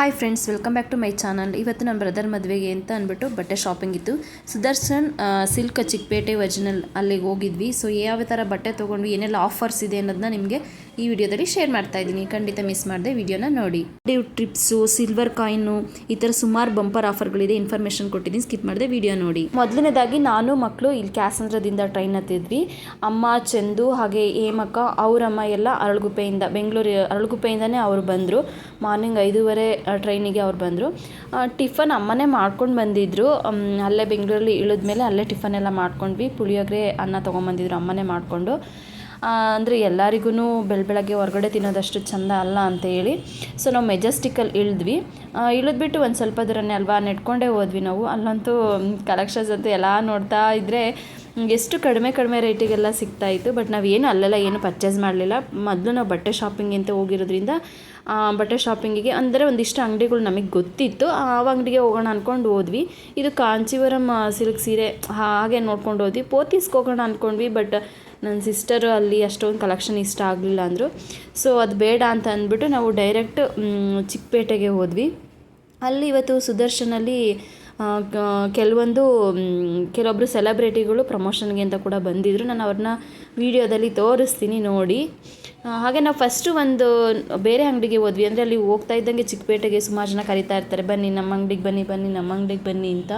Hi friends welcome back to my channel ಇವತ್ತು ನನ್ನ brother ಮದುವೆಗೆ ಅಂತ ಅಂದ್ಬಿಟ್ಟು ಬಟ್ಟೆ ಶಾಪಿಂಗ್ ಇತ್ತು. ಸುದರ್ಶನ್ ಸಿಲ್ಕ್ ಚಿಕ್ಕಪೇಟೆ ಒರಿಜಿನಲ್ ಅಲ್ಲಿಗೆ ಹೋಗಿದ್ವಿ. ಸೊ ಯಾವ ಥರ ಬಟ್ಟೆ ತೊಗೊಂಡ್ವಿ, ಏನೆಲ್ಲ ಆಫರ್ಸ್ ಇದೆ ಅನ್ನೋದನ್ನ ನಿಮಗೆ ಈ ವಿಡಿಯೋದಲ್ಲಿ ಶೇರ್ ಮಾಡ್ತಾ ಇದ್ದೀನಿ. ಖಂಡಿತ ಮಿಸ್ ಮಾಡದೆ ವಿಡಿಯೋನ ನೋಡಿ. ಟ್ರಿಪ್ಸು ಸಿಲ್ವರ್ ಕಾಯಿನು ಈ ಥರ ಸುಮಾರು ಬಂಪರ್ ಆಫರ್ಗಳಿದೆ ಇನ್ಫಾರ್ಮೇಷನ್ ಕೊಟ್ಟಿದ್ದೀನಿ. ಸ್ಕಿಪ್ ಮಾಡಿದೆ ವಿಡಿಯೋ ನೋಡಿ. ಮೊದಲನೇದಾಗಿ ನಾನು ಮಕ್ಕಳು ಇಲ್ಲಿ ಕ್ಯಾಸಂದ್ರದಿಂದ ಟ್ರೈನ್ ಹತ್ತಿದ್ವಿ. ಅಮ್ಮ, ಚಂದು, ಹಾಗೆ ಹೇಮಕ್ಕ, ಅವರಮ್ಮ ಎಲ್ಲ ಅರಳುಗುಪ್ಪೆಯಿಂದ, ಬೆಂಗಳೂರು ಅರಳುಗುಪ್ಪೆಯಿಂದನೇ ಅವರು ಬಂದರು. ಮಾರ್ನಿಂಗ್ ಐದೂವರೆ ಟ್ರೈನಿಗೆ ಅವ್ರು ಬಂದರು. ಟಿಫನ್ ಅಮ್ಮನೇ ಮಾಡ್ಕೊಂಡು ಬಂದಿದ್ದರು ಅಲ್ಲೇ ಬೆಂಗಳೂರಲ್ಲಿ ಇಳಿದ್ಮೇಲೆ ಅಲ್ಲೇ ಟಿಫನ್ ಎಲ್ಲ ಮಾಡ್ಕೊಂಡ್ವಿ. ಪುಳಿಯೋಗರೆ ಅನ್ನ ತೊಗೊಂಬಂದಿದ್ರು ಅಮ್ಮನೇ ಮಾಡಿಕೊಂಡು. ಅಂದರೆ ಎಲ್ಲರಿಗೂ ಬೆಳ, ಬೆಳಗ್ಗೆ ಹೊರಗಡೆ ತಿನ್ನೋದಷ್ಟು ಚೆಂದ ಅಲ್ಲ ಅಂತ ಹೇಳಿ. ಸೊ, ನಾವು ಮೆಜೆಸ್ಟಿಕಲ್ಲಿ ಇಳಿದ್ವಿ. ಇಳಿದ್ಬಿಟ್ಟು ಒಂದು ಸ್ವಲ್ಪ ದೂರನೇ ಅಲ್ವಾ ನೆಡ್ಕೊಂಡೇ ಹೋದ್ವಿ ನಾವು. ಅಲ್ಲಂತೂ ಕಲೆಕ್ಷನ್ಸ್ ಅಂತೂ ಎಲ್ಲ ನೋಡ್ತಾ ಇದ್ದರೆ ಎಷ್ಟು ಕಡಿಮೆ ಕಡಿಮೆ ರೇಟಿಗೆಲ್ಲ ಸಿಗ್ತಾ ಇತ್ತು. ಬಟ್ ನಾವೇನು ಅಲ್ಲೆಲ್ಲ ಏನು ಪರ್ಚೇಸ್ ಮಾಡಲಿಲ್ಲ. ಮೊದಲು ನಾವು ಬಟ್ಟೆ ಶಾಪಿಂಗ್ ಅಂತ ಹೋಗಿರೋದ್ರಿಂದ ಬಟ್ಟೆ ಶಾಪಿಂಗಿಗೆ ಅಂದರೆ ಒಂದಿಷ್ಟು ಅಂಗಡಿಗಳು ನಮಗೆ ಗೊತ್ತಿತ್ತು. ಆ ಅಂಗಡಿಗೆ ಹೋಗೋಣ ಅಂದ್ಕೊಂಡು ಹೋದ್ವಿ. ಇದು ಕಾಂಚೀವರಂ ಸಿಲ್ಕ್ ಸೀರೆ, ಹಾಗೆ ನೋಡ್ಕೊಂಡು ಹೋದ್ವಿ. ಪೋತಿಸ್ಕೋಗೋಣ ಹೋಗೋಣ ಅಂದ್ಕೊಂಡ್ವಿ ಬಟ್ ನನ್ನ ಸಿಸ್ಟರು ಅಲ್ಲಿ ಅಷ್ಟೊಂದು ಕಲೆಕ್ಷನ್ ಇಷ್ಟ ಆಗಲಿಲ್ಲ ಅಂದರು. ಸೊ ಅದು ಬೇಡ ಅಂತ ಅಂದ್ಬಿಟ್ಟು ನಾವು ಡೈರೆಕ್ಟ್ ಚಿಕ್ಕಪೇಟೆಗೆ ಹೋದ್ವಿ. ಅಲ್ಲಿ ಇವತ್ತು ಸುದರ್ಶನಲ್ಲಿ ಕೆಲವೊಂದು ಕೆಲವೊಬ್ಬರು ಸೆಲೆಬ್ರಿಟಿಗಳು ಪ್ರಮೋಷನ್ಗೆ ಅಂತ ಕೂಡ ಬಂದಿದ್ದರು ನಾನು ಅವ್ರನ್ನ ವೀಡಿಯೋದಲ್ಲಿ ತೋರಿಸ್ತೀನಿ ನೋಡಿ. ಹಾಗೆ ನಾವು ಫಸ್ಟು ಒಂದು ಬೇರೆ ಅಂಗಡಿಗೆ ಹೋದ್ವಿ. ಅಂದರೆ ಅಲ್ಲಿ ಹೋಗ್ತಾ ಇದ್ದಂಗೆ ಚಿಕ್ಕಪೇಟೆಗೆ ಸುಮಾರು ಜನ ಕರಿತಾ ಇರ್ತಾರೆ. ಬನ್ನಿ, ನಮ್ಮ ಅಂಗಡಿಗೆ ಬನ್ನಿ ಬನ್ನಿ, ನಮ್ಮ ಅಂಗಡಿಗೆ ಬನ್ನಿ ಅಂತ.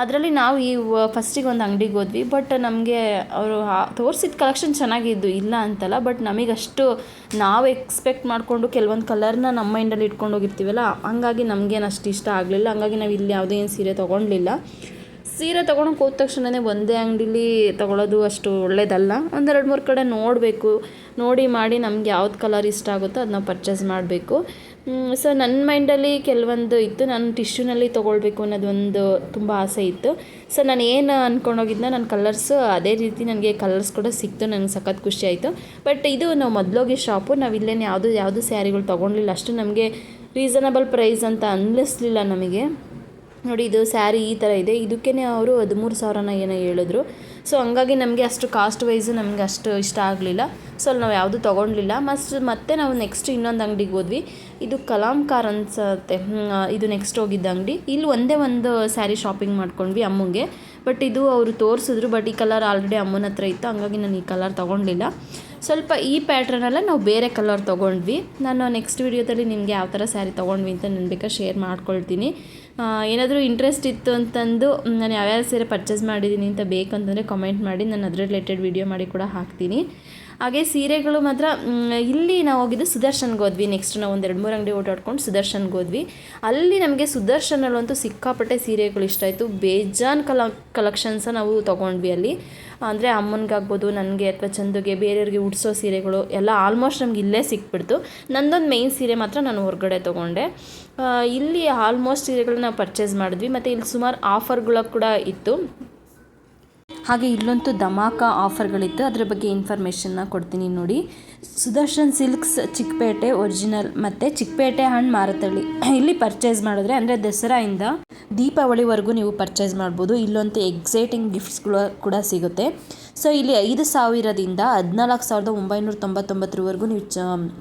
ಅದರಲ್ಲಿ ನಾವು ಈ ಫಸ್ಟಿಗೆ ಒಂದು ಅಂಗಡಿಗೆ ಹೋದ್ವಿ ಬಟ್ ನಮಗೆ ಅವರು ತೋರಿಸಿದ ಕಲೆಕ್ಷನ್ ಚೆನ್ನಾಗಿದ್ದು ಇಲ್ಲ ಅಂತಲ್ಲ ಬಟ್ ನಮಗೆ ಅಷ್ಟು ನಾವು ಎಕ್ಸ್ಪೆಕ್ಟ್ ಮಾಡಿಕೊಂಡು ಕೆಲವೊಂದು ಕಲರ್ನ ನಮ್ಮ ಮೈಂಡಲ್ಲಿ ಇಟ್ಕೊಂಡು ಹೋಗಿರ್ತೀವಲ್ಲ, ಹಂಗಾಗಿ ನಮಗೇನು ಅಷ್ಟು ಇಷ್ಟ ಆಗಲಿಲ್ಲ, ಹಂಗಾಗಿ ನಾವು ಇಲ್ಲಿ ಯಾವುದೇ ಏನು ಸೀರೆ ತೊಗೊಳ್ಲಿಲ್ಲ ಸೀರೆ ತೊಗೊಳಕ್ಕೆ ಹೋದ ತಕ್ಷಣವೇ ಒಂದೇ ಅಂಗಡೀಲಿ ತೊಗೊಳೋದು ಅಷ್ಟು ಒಳ್ಳೇದಲ್ಲ ಒಂದೆರಡು ಮೂರು ಕಡೆ ನೋಡಬೇಕು, ನೋಡಿ ಮಾಡಿ ನಮ್ಗೆ ಯಾವ್ದು ಕಲರ್ ಇಷ್ಟ ಆಗುತ್ತೋ ಅದನ್ನ ಪರ್ಚೇಸ್ ಮಾಡಬೇಕು. ಸೊ ನನ್ನ ಮೈಂಡಲ್ಲಿ ಕೆಲವೊಂದು ಇತ್ತು. ನಾನು ಟಿಶ್ಯೂನಲ್ಲಿ ತೊಗೊಳ್ಬೇಕು ಅನ್ನೋದು ಒಂದು ತುಂಬ ಆಸೆ ಇತ್ತು. ಸೊ ನಾನು ಏನು ಅಂದ್ಕೊಂಡೋಗಿದ್ನ ನನ್ನ ಕಲರ್ಸ್ ಅದೇ ರೀತಿ ನನಗೆ ಕಲರ್ಸ್ ಕೂಡ ಸಿಕ್ತು. ನನಗೆ ಸಖತ್ ಖುಷಿ ಆಯಿತು. ಬಟ್ ಇದು ನಾವು ಮೊದಲೋಗಿ ಶಾಪು ನಾವು ಇಲ್ಲೇನು ಯಾವುದು ಯಾವುದು ಸ್ಯಾರಿಗಳು ತೊಗೊಳ್ಲಿಲ್ಲ ಅಷ್ಟು ನಮಗೆ ರೀಸನಬಲ್ ಪ್ರೈಸ್ ಅಂತ ಅನ್ನಿಸ್ಲಿಲ್ಲ ನಮಗೆ. ನೋಡಿ, ಇದು ಸ್ಯಾರಿ ಈ ಥರ ಇದೆ. ಇದಕ್ಕೇ ಅವರು ಹದಿಮೂರು ಸಾವಿರನ ಏನೋ ಹೇಳಿದ್ರು. ಸೊ ಹಂಗಾಗಿ ನಮಗೆ ಅಷ್ಟು ಕಾಸ್ಟ್ ವೈಸು ನಮಗೆ ಅಷ್ಟು ಇಷ್ಟ ಆಗಲಿಲ್ಲ. ಸೊ ಅಲ್ಲಿ ನಾವು ಯಾವುದು ತೊಗೊಳ್ಲಿಲ್ಲ ಮಸ್ಟ್ ಮತ್ತೆ ನಾವು ನೆಕ್ಸ್ಟ್ ಇನ್ನೊಂದು ಅಂಗಡಿಗೆ ಹೋದ್ವಿ. ಇದು ಕಲಾಮ್ ಕಾರ್ ಅನ್ಸತ್ತೆ ಇದು ನೆಕ್ಸ್ಟ್ ಹೋಗಿದ್ದ ಅಂಗಡಿ. ಇಲ್ಲಿ ಒಂದೇ ಒಂದು ಸ್ಯಾರಿ ಶಾಪಿಂಗ್ ಮಾಡ್ಕೊಂಡ್ವಿ ಅಮ್ಮಂಗೆ. ಬಟ್ ಇದು ಅವರು ತೋರಿಸಿದ್ರು ಬಟ್ ಈ ಕಲರ್ ಆಲ್ರೆಡಿ ಅಮ್ಮನ ಹತ್ರ ಇತ್ತು. ಹಂಗಾಗಿ ನಾನು ಈ ಕಲರ್ ತೊಗೊಳ್ಲಿಲ್ಲ ಸ್ವಲ್ಪ ಈ ಪ್ಯಾಟ್ರನಲ್ಲ ನಾವು ಬೇರೆ ಕಲರ್ ತೊಗೊಂಡ್ವಿ. ನಾನು ನೆಕ್ಸ್ಟ್ ವೀಡಿಯೋದಲ್ಲಿ ನಿಮಗೆ ಯಾವ ಥರ ಸ್ಯಾರಿ ತೊಗೊಂಡ್ವಿ ಅಂತ ನಾನು ಬೇಕಾ ಶೇರ್ ಮಾಡ್ಕೊಳ್ತೀನಿ ಏನಾದರೂ ಇಂಟ್ರೆಸ್ಟ್ ಇತ್ತು ಅಂತಂದು ನಾನು ಯಾವ್ಯಾವ ಸೀರೆ ಪರ್ಚೇಸ್ ಮಾಡಿದ್ದೀನಿ ಅಂತ ಬೇಕಂತಂದರೆ ಕಮೆಂಟ್ ಮಾಡಿ. ನಾನು ಅದರ ರಿಲೇಟೆಡ್ ವೀಡಿಯೋ ಮಾಡಿ ಕೂಡ ಹಾಕ್ತೀನಿ. ಹಾಗೆ ಸೀರೆಗಳು ಮಾತ್ರ ಇಲ್ಲಿ ನಾವು ಹೋಗಿದ್ದು ಸುದರ್ಶನ್ಗೆ ಹೋದ್ವಿ. ನೆಕ್ಸ್ಟ್ ನಾವು ಎರಡು ಮೂರು ಅಂಗಡಿ ಓಡಾಡ್ಕೊಂಡು ಸುದರ್ಶನ್ಗೆ ಹೋದ್ವಿ. ಅಲ್ಲಿ ನಮಗೆ ಸುದರ್ಶನಲ್ಲಂತೂ ಸಿಕ್ಕಾಪಟ್ಟೆ ಸೀರೆಗಳು ಇಷ್ಟ ಆಯಿತು. ಬೇಜಾನ್ ಕಲ ಕಲೆಕ್ಷನ್ಸ ನಾವು ತೊಗೊಂಡ್ವಿ ಅಲ್ಲಿ. ಅಂದರೆ ಅಮ್ಮನಿಗಾಗ್ಬೋದು, ನನಗೆ ಅಥವಾ ಚಂದುಗೆ ಬೇರೆಯವ್ರಿಗೆ ಉಡ್ಸೋ ಸೀರೆಗಳು, ಎಲ್ಲ ಆಲ್ಮೋಸ್ಟ್ ನಮ್ಗೆ ಇಲ್ಲೇ ಸಿಕ್ಬಿಡ್ತು. ನಂದೊಂದು ಮೇಯ್ನ್ ಸೀರೆ ಮಾತ್ರ ನಾನು ಹೊರಗಡೆ ತೊಗೊಂಡೆ. ಇಲ್ಲಿ ಆಲ್ಮೋಸ್ಟ್ ಸೀರೆಗಳನ್ನ ಪರ್ಚೇಸ್ ಮಾಡಿದ್ವಿ. ಮತ್ತು ಇಲ್ಲಿ ಸುಮಾರು ಆಫರ್ಗಳು ಕೂಡ ಇತ್ತು. ಹಾಗೆ ಇಲ್ಲಂತೂ ಧಮಾಕ ಆಫರ್ಗಳಿತ್ತು. ಅದರ ಬಗ್ಗೆ ಇನ್ಫಾರ್ಮೇಷನ್ನ ಕೊಡ್ತೀನಿ ನೋಡಿ. ಸುದರ್ಶನ್ ಸಿಲ್ಕ್ಸ್ ಚಿಕ್ಕಪೇಟೆ ಒರಿಜಿನಲ್ ಮತ್ತು ಚಿಕ್ಕಪೇಟೆ ಹಣ್ಣು ಮಾರತಳ್ಳಿ. ಇಲ್ಲಿ ಪರ್ಚೇಸ್ ಮಾಡಿದ್ರೆ ಅಂದರೆ ದಸರಾಯಿಂದ ದೀಪಾವಳಿವರೆಗೂ ನೀವು ಪರ್ಚೇಸ್ ಮಾಡ್ಬೋದು. ಇಲ್ಲಂತೂ ಎಕ್ಸೈಟಿಂಗ್ ಗಿಫ್ಟ್ಸ್ಗಳು ಕೂಡ ಸಿಗುತ್ತೆ. ಸೊ ಇಲ್ಲಿ ಐದು ಸಾವಿರದಿಂದ ಹದಿನಾಲ್ಕು ಸಾವಿರದ ಒಂಬೈನೂರ ತೊಂಬತ್ತೊಂಬತ್ತರವರೆಗೂ ನೀವು ಚ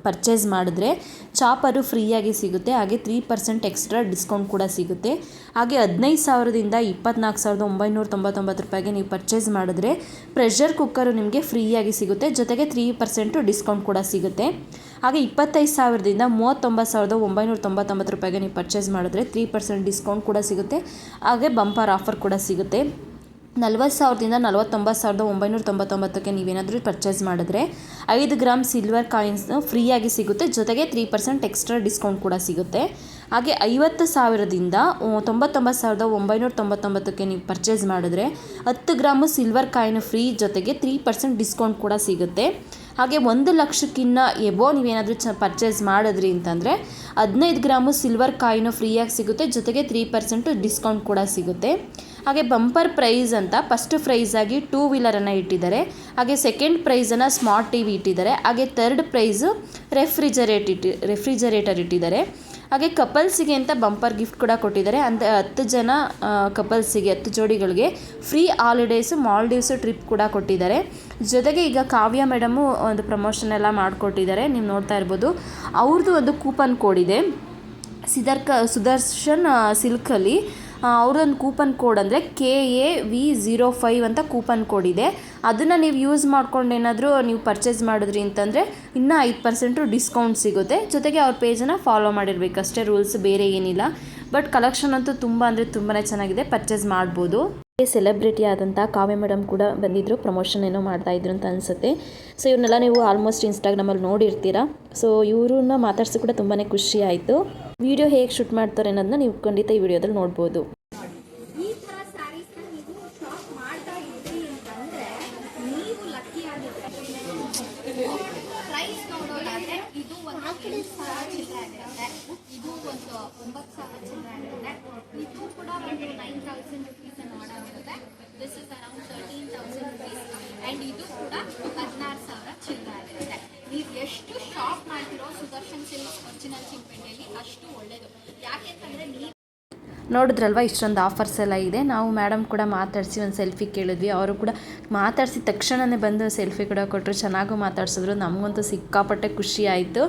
ಪರ್ಚೇಸ್ ಮಾಡಿದ್ರೆ ಚಾಪರು ಫ್ರೀಯಾಗಿ ಸಿಗುತ್ತೆ. ಹಾಗೆ ತ್ರೀ ಪರ್ಸೆಂಟ್ ಎಕ್ಸ್ಟ್ರಾ ಡಿಸ್ಕೌಂಟ್ ಕೂಡ ಸಿಗುತ್ತೆ. ಹಾಗೆ ಹದಿನೈದು ಸಾವಿರದಿಂದ ಇಪ್ಪತ್ನಾಲ್ಕು ಸಾವಿರದ ಒಂಬೈನೂರ ತೊಂಬತ್ತೊಂಬತ್ತು ರೂಪಾಯಿಗೆ ನೀವು ಪರ್ಚೇಸ್ ಮಾಡಿದ್ರೆ ಪ್ರೆಷರ್ ಕುಕ್ಕರು ನಿಮಗೆ ಫ್ರೀಯಾಗಿ ಸಿಗುತ್ತೆ. ಜೊತೆಗೆ ತ್ರೀ ಪರ್ಸೆಂಟು ಡಿಸ್ಕೌಂಟ್ ಕೂಡ ಸಿಗುತ್ತೆ. ಹಾಗೆ ಇಪ್ಪತ್ತೈದು ಸಾವಿರದಿಂದ ಮೂವತ್ತೊಂಬತ್ತು ಸಾವಿರದ ಒಂಬೈನೂರ ತೊಂಬತ್ತೊಂಬತ್ತು ರೂಪಾಯಿಗೆ ನೀವು ಪರ್ಚೇಸ್ ಮಾಡಿದ್ರೆ ತ್ರೀ ಪರ್ಸೆಂಟ್ ಡಿಸ್ಕೌಂಟ್ ಕೂಡ ಸಿಗುತ್ತೆ. ಹಾಗೆ ಬಂಪರ್ ಆಫರ್ ಕೂಡ ಸಿಗುತ್ತೆ. ನಲ್ವತ್ತು ಸಾವಿರದಿಂದ ನಲ್ವತ್ತೊಂಬತ್ತು ಸಾವಿರದ ಒಂಬೈನೂರ ತೊಂಬತ್ತೊಂಬತ್ತಕ್ಕೆ ನೀವೇನಾದರೂ ಪರ್ಚೇಸ್ ಮಾಡಿದ್ರೆ ಐದು ಗ್ರಾಮ್ ಸಿಲ್ವರ್ ಕಾಯಿನ್ಸ್ನು ಫ್ರೀಯಾಗಿ ಸಿಗುತ್ತೆ. ಜೊತೆಗೆ ತ್ರೀ ಪರ್ಸೆಂಟ್ ಎಕ್ಸ್ಟ್ರಾ ಡಿಸ್ಕೌಂಟ್ ಕೂಡ ಸಿಗುತ್ತೆ. ಹಾಗೆ ಐವತ್ತು ಸಾವಿರದಿಂದ ತೊಂಬತ್ತೊಂಬತ್ತು ಸಾವಿರದ ಒಂಬೈನೂರ ತೊಂಬತ್ತೊಂಬತ್ತಕ್ಕೆ ನೀವು ಪರ್ಚೇಸ್ ಮಾಡಿದ್ರೆ ಹತ್ತು ಗ್ರಾಮು ಸಿಲ್ವರ್ ಕಾಯಿನ್ ಫ್ರೀ ಜೊತೆಗೆ ತ್ರೀ ಪರ್ಸೆಂಟ್ ಡಿಸ್ಕೌಂಟ್ ಕೂಡ ಸಿಗುತ್ತೆ. ಹಾಗೆ ಒಂದು ಲಕ್ಷಕ್ಕಿಂತ ಎಬೋ ನೀವೇನಾದರೂ ಚ ಪರ್ಚೇಸ್ ಮಾಡಿದ್ರಿ ಅಂತಂದರೆ ಹದಿನೈದು ಗ್ರಾಮು ಸಿಲ್ವರ್ ಕಾಯಿನು ಫ್ರೀಯಾಗಿ ಸಿಗುತ್ತೆ. ಜೊತೆಗೆ ತ್ರೀ ಪರ್ಸೆಂಟು ಡಿಸ್ಕೌಂಟ್ ಕೂಡ ಸಿಗುತ್ತೆ. ಹಾಗೆ ಬಂಪರ್ ಪ್ರೈಸ್ ಅಂತ ಫಸ್ಟ್ ಪ್ರೈಸ್ ಆಗಿ ಟೂ ವೀಲರನ್ನು ಇಟ್ಟಿದ್ದಾರೆ. ಹಾಗೆ ಸೆಕೆಂಡ್ ಪ್ರೈಸನ್ನು ಸ್ಮಾರ್ಟ್ ಟಿ ವಿ ಇಟ್ಟಿದ್ದಾರೆ. ಹಾಗೆ ತರ್ಡ್ ಪ್ರೈಸು ರೆಫ್ರಿಜರೇಟ್ ಇಟ್ಟಿ ರೆಫ್ರಿಜರೇಟರ್ ಇಟ್ಟಿದ್ದಾರೆ. ಹಾಗೆ ಕಪಲ್ಸಿಗೆ ಅಂತ ಬಂಪರ್ ಗಿಫ್ಟ್ ಕೂಡ ಕೊಟ್ಟಿದ್ದಾರೆ. ಅಂದರೆ ಹತ್ತು ಜನ ಕಪಲ್ಸಿಗೆ ಹತ್ತು ಜೋಡಿಗಳಿಗೆ ಫ್ರೀ ಹಾಲಿಡೇಸು ಮಾಲ್ಡೀವ್ಸು ಟ್ರಿಪ್ ಕೂಡ ಕೊಟ್ಟಿದ್ದಾರೆ. ಜೊತೆಗೆ ಈಗ ಕಾವ್ಯ ಮೇಡಮು ಒಂದು ಪ್ರಮೋಷನ್ ಎಲ್ಲ ಮಾಡಿಕೊಟ್ಟಿದ್ದಾರೆ. ನೀವು ನೋಡ್ತಾ ಇರ್ಬೋದು. ಅವ್ರದ್ದು ಒಂದು ಕೂಪನ್ ಕೋಡ್ ಇದೆ. ಸಿದರ್ಕ, ಸುದರ್ಶನ್ ಸಿಲ್ಕಲ್ಲಿ. ಅವ್ರದ್ದೊಂದು ಕೂಪನ್ ಕೋಡ್ ಅಂದರೆ K A V zero five ಅಂತ ಕೂಪನ್ ಕೋಡ್ ಇದೆ. ಅದನ್ನು ನೀವು ಯೂಸ್ ಮಾಡ್ಕೊಂಡು ಏನಾದರೂ ನೀವು ಪರ್ಚೇಸ್ ಮಾಡಿದ್ರಿ ಅಂತಂದರೆ ಇನ್ನೂ ಐದು ಪರ್ಸೆಂಟು ಡಿಸ್ಕೌಂಟ್ ಸಿಗುತ್ತೆ. ಜೊತೆಗೆ ಅವ್ರ ಪೇಜನ್ನು ಫಾಲೋ ಮಾಡಿರಬೇಕು. ಅಷ್ಟೇ ರೂಲ್ಸ್ ಬೇರೆ ಏನಿಲ್ಲ. ಬಟ್ ಕಲೆಕ್ಷನ್ ಅಂತೂ ತುಂಬ ಅಂದರೆ ತುಂಬಾ ಚೆನ್ನಾಗಿದೆ. ಪರ್ಚೇಸ್ ಮಾಡ್ಬೋದು. ಸೆಲೆಬ್ರಿಟಿ ಆದಂಥ ಕಾವ್ಯ ಮೇಡಮ್ ಕೂಡ ಬಂದಿದ್ದರು ಪ್ರಮೋಷನ್ ಏನೋ ಮಾಡ್ತಾ ಇದ್ರು ಅಂತ ಅನಿಸುತ್ತೆ. ಸೊ ಇವ್ರನ್ನೆಲ್ಲ ನೀವು ಆಲ್ಮೋಸ್ಟ್ ಇನ್ಸ್ಟಾಗ್ರಾಮಲ್ಲಿ ನೋಡಿರ್ತೀರಾ. ಸೊ ಇವ್ರನ್ನ ಮಾತಾಡ್ಸೋ ಕೂಡ ತುಂಬಾ ಖುಷಿ ಆಯಿತು. ವಿಡಿಯೋ ಹೇಗೆ ಶೂಟ್ ಮಾಡ್ತಾರೆ ಅನ್ನೋದನ್ನ ನೀವು ಖಂಡಿತ ಈ ವಿಡಿಯೋದಲ್ಲಿ ನೋಡ್ಬೋದು. ಇದು ಒಂದು ಒಂಬತ್ತು ಸಾವಿರ ಚಿಲ್ಲರೆ ಇದು ಕೂಡ ಒಂದು nine thousand rupees ನೋಡೋದಿರುತ್ತೆ this is around thirteen thousand rupees and ಇದು ಕೂಡ ಹದಿನಾರು ಸಾವಿರ ಚಿಲ್ಲರೆ ಆಗಿರುತ್ತೆ ನೀವು ಎಷ್ಟು ಶಾಪ್ ಮಾಡ್ತಿರೋ ಸುದರ್ಶನ್ ಸಿಲ್ಕ್ಸ್ ಒರಿಜಿನಲ್ ಚಿಂಪೇಟೆಯಲ್ಲಿ ಅಷ್ಟು ಒಳ್ಳೇದು ಯಾಕೆಂತಂದ್ರೆ ನೀವು ನೋಡಿದ್ರಲ್ವ, ಇಷ್ಟೊಂದು ಆಫರ್ಸ್ ಎಲ್ಲ ಇದೆ. ನಾವು ಮೇಡಮ್ ಕೂಡ ಮಾತಾಡಿಸಿ ಒಂದು ಸೆಲ್ಫಿ ಕೇಳಿದ್ವಿ. ಅವರು ಕೂಡ ಮಾತಾಡಿಸಿದ ತಕ್ಷಣವೇ ಬಂದು ಸೆಲ್ಫಿ ಕೂಡ ಕೊಟ್ಟರು ಚೆನ್ನಾಗೂ ಮಾತಾಡ್ಸಿದ್ರು. ನಮಗಂತೂ ಸಿಕ್ಕಾಪಟ್ಟೆ ಖುಷಿ ಆಯಿತು.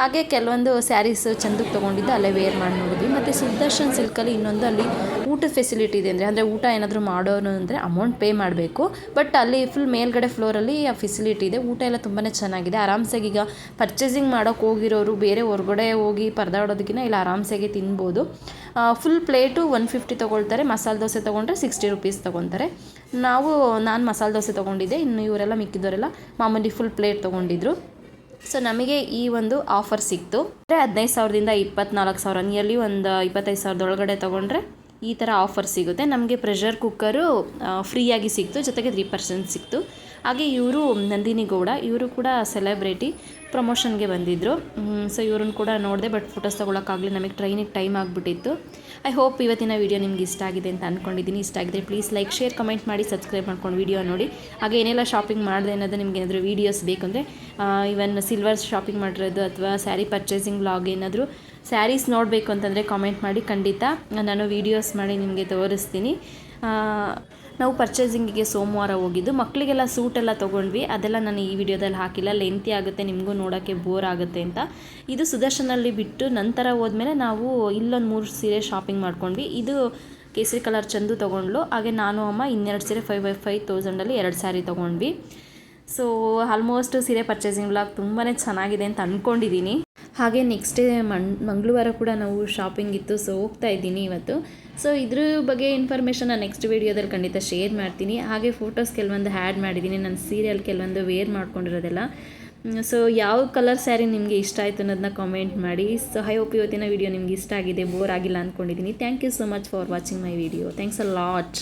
ಹಾಗೆ ಕೆಲವೊಂದು ಸ್ಯಾರೀಸು ಚಂದಕ್ಕೆ ತೊಗೊಂಡಿದ್ದು ಅಲ್ಲೇ ವೇರ್ ಮಾಡಿ ನೋಡಿದ್ವಿ ಮತ್ತು ಸುದರ್ಶನ್ ಸಿಲ್ಕಲ್ಲಿ ಇನ್ನೊಂದು ಅಲ್ಲಿ ಊಟದ ಫೆಸಿಲಿಟಿ ಇದೆ ಅಂದರೆ ಅಂದರೆ ಊಟ ಏನಾದರೂ ಮಾಡೋನು ಅಂದರೆ ಅಮೌಂಟ್ ಪೇ ಮಾಡಬೇಕು. ಬಟ್ ಅಲ್ಲಿ ಫುಲ್ ಮೇಲ್ಗಡೆ ಫ್ಲೋರಲ್ಲಿ ಆ ಫೆಸಿಲಿಟಿ ಇದೆ. ಊಟ ಎಲ್ಲ ತುಂಬಾ ಚೆನ್ನಾಗಿದೆ. ಆರಾಮ್ಸಾಗಿ ಈಗ ಪರ್ಚೇಸಿಂಗ್ ಮಾಡೋಕೆ ಹೋಗಿರೋರು, ಬೇರೆ ಹೊರಗಡೆ ಹೋಗಿ ಪರದಾಡೋದಕ್ಕಿಂತ ಇಲ್ಲ, ಆರಾಮ್ಸಾಗಿ ತಿನ್ಬೋದು. ಫುಲ್ ಪ್ಲೇಟು ಒನ್ ಫಿಫ್ಟಿ ತೊಗೊಳ್ತಾರೆ. ಮಸಾಲೆ ದೋಸೆ ತೊಗೊಂಡ್ರೆ ಸಿಕ್ಸ್ಟಿ ರುಪೀಸ್ ತೊಗೊತಾರೆ. ನಾವು, ನಾನು ಮಸಾಲೆ ದೋಸೆ ತೊಗೊಂಡಿದ್ದೆ. ಇನ್ನು ಇವರೆಲ್ಲ ಮಿಕ್ಕಿದವರೆಲ್ಲ ಮಾಮೂಲಿ ಫುಲ್ ಪ್ಲೇಟ್ ತೊಗೊಂಡಿದ್ರು. ಸೊ ನಮಗೆ ಈ ಒಂದು ಆಫರ್ ಸಿಕ್ತು. ಅಂದರೆ ಹದಿನೈದು ಸಾವಿರದಿಂದ ಇಪ್ಪತ್ನಾಲ್ಕು ಸಾವಿರ ನಿಯರ್ಲಿ ಒಂದು ಇಪ್ಪತ್ತೈದು ಸಾವಿರದ ಒಳಗಡೆ ತೊಗೊಂಡ್ರೆ ಈ ಥರ ಆಫರ್ ಸಿಗುತ್ತೆ. ನಮಗೆ ಪ್ರೆಷರ್ ಕುಕ್ಕರು ಫ್ರೀಯಾಗಿ ಸಿಕ್ತು, ಜೊತೆಗೆ ತ್ರೀ ಪರ್ಸೆಂಟ್ ಸಿಕ್ತು. ಹಾಗೆ ಇವರು ನಂದಿನಿ ಗೌಡ, ಇವರು ಕೂಡ ಸೆಲೆಬ್ರಿಟಿ ಪ್ರಮೋಷನ್ಗೆ ಬಂದಿದ್ದರು ಸೊ ಇವ್ರನ್ನ ಕೂಡ ನೋಡಿದೆ ಬಟ್ ಫೋಟೋಸ್ ತೊಗೊಳಕ್ಕಾಗಲಿ ನಮಗೆ ಟ್ರೈನಿಗೆ ಟೈಮ್ ಆಗಿಬಿಟ್ಟಿತ್ತು. ಐ ಹೋಪ್ ಇವತ್ತಿನ ವೀಡಿಯೋ ನಿಮ್ಗೆ ಇಷ್ಟ ಆಗಿದೆ ಅಂತ ಅಂದ್ಕೊಂಡಿದ್ದೀನಿ ಇಷ್ಟ ಆಗಿದೆ ಪ್ಲೀಸ್ ಲೈಕ್ ಶೇರ್ ಕಮೆಂಟ್ ಮಾಡಿ ಸಬ್ಸ್ಕ್ರೈಬ್ ಮಾಡ್ಕೊಂಡು ವೀಡಿಯೋ ನೋಡಿ. ಹಾಗೆ ಏನೆಲ್ಲ ಶಾಪಿಂಗ್ ಮಾಡಿದೆ ಅನ್ನೋದು ನಿಮ್ಗೆ ಏನಾದರೂ ವೀಡಿಯೋಸ್ ಬೇಕಂದರೆ ಇವನ್ ಸಿಲ್ವರ್ ಶಾಪಿಂಗ್ ಮಾಡಿರೋದು ಅಥವಾ ಸ್ಯಾರಿ ಪರ್ಚೇಸಿಂಗ್ ಬ್ಲಾಗ್ ಏನಾದರೂ ಸ್ಯಾರೀಸ್ ನೋಡಬೇಕು ಅಂತಂದರೆ ಕಾಮೆಂಟ್ ಮಾಡಿ, ಖಂಡಿತ ನಾನು ವೀಡಿಯೋಸ್ ಮಾಡಿ ನಿಮಗೆ ತೋರಿಸ್ತೀನಿ. ನಾವು ಪರ್ಚೇಸಿಂಗಿಗೆ ಸೋಮವಾರ ಹೋಗಿದ್ದು ಮಕ್ಕಳಿಗೆಲ್ಲ ಸೂಟ್ ಎಲ್ಲ ತೊಗೊಂಡ್ವಿ. ಅದೆಲ್ಲ ನಾನು ಈ ವಿಡಿಯೋದಲ್ಲಿ ಹಾಕಿಲ್ಲ. ಲೆಂತಿ ಆಗುತ್ತೆ, ನಿಮಗೂ ನೋಡೋಕ್ಕೆ ಬೋರ್ ಆಗುತ್ತೆ ಅಂತ. ಇದು ಸುದರ್ಶನಲ್ಲಿ ಬಿಟ್ಟು ನಂತರ ಹೋದ್ಮೇಲೆ ನಾವು ಇಲ್ಲೊಂದು ಮೂರು ಸೀರೆ ಶಾಪಿಂಗ್ ಮಾಡ್ಕೊಂಡ್ವಿ. ಇದು ಕೇಸರಿ ಕಲರ್ ಚಂದು ತೊಗೊಂಡ್ಲು. ಹಾಗೆ ನಾನು, ಅಮ್ಮ ಇನ್ನೆರಡು ಸೀರೆ ಫೈವ್ ಬೈ ಫೈವ್ ತೌಸಂಡಲ್ಲಿ ಎರಡು ಸ್ಯಾರಿ ತೊಗೊಂಡ್ವಿ. ಸೊ ಆಲ್ಮೋಸ್ಟ್ ಸೀರೆ ಪರ್ಚೇಸಿಂಗ್ ಬ್ಲಾಗ್ ತುಂಬಾ ಚೆನ್ನಾಗಿದೆ ಅಂತ ಅಂದ್ಕೊಂಡಿದ್ದೀನಿ ಹಾಗೆ ನೆಕ್ಸ್ಟ್ ಡೇ ಮಂಗಳವಾರ ಕೂಡ ನಾವು ಶಾಪಿಂಗ್ ಇತ್ತು ಸೊ ಹೋಗ್ತಾ ಇದ್ದೀನಿ ಇವತ್ತು. ಸೊ ಇದ್ರ ಬಗ್ಗೆ ಇನ್ಫಾರ್ಮೇಷನ್ ನಾನು ನೆಕ್ಸ್ಟ್ ವೀಡಿಯೋದಲ್ಲಿ ಖಂಡಿತ ಶೇರ್ ಮಾಡ್ತೀನಿ. ಹಾಗೆ ಫೋಟೋಸ್ ಕೆಲವೊಂದು ಆ್ಯಡ್ ಮಾಡಿದ್ದೀನಿ ನನ್ನ ಸೀರಿಯಲ್ ಕೆಲವೊಂದು ವೇರ್ ಮಾಡ್ಕೊಂಡಿರೋದೆಲ್ಲ. ಸೊ ಯಾವ ಕಲರ್ ಸ್ಯಾರಿ ನಿಮಗೆ ಇಷ್ಟ ಆಯಿತು ಅನ್ನೋದನ್ನ ಕಾಮೆಂಟ್ ಮಾಡಿ. ಸೊ ಹೈ ಹೋಪ್ ಇವತ್ತಿನ ವೀಡಿಯೋ ನಿಮ್ಗೆ ಇಷ್ಟ ಆಗಿದೆ ಬೋರ್ ಆಗಿಲ್ಲ ಅಂದ್ಕೊಂಡಿದ್ದೀನಿ thank you so much for watching my video thanks a lot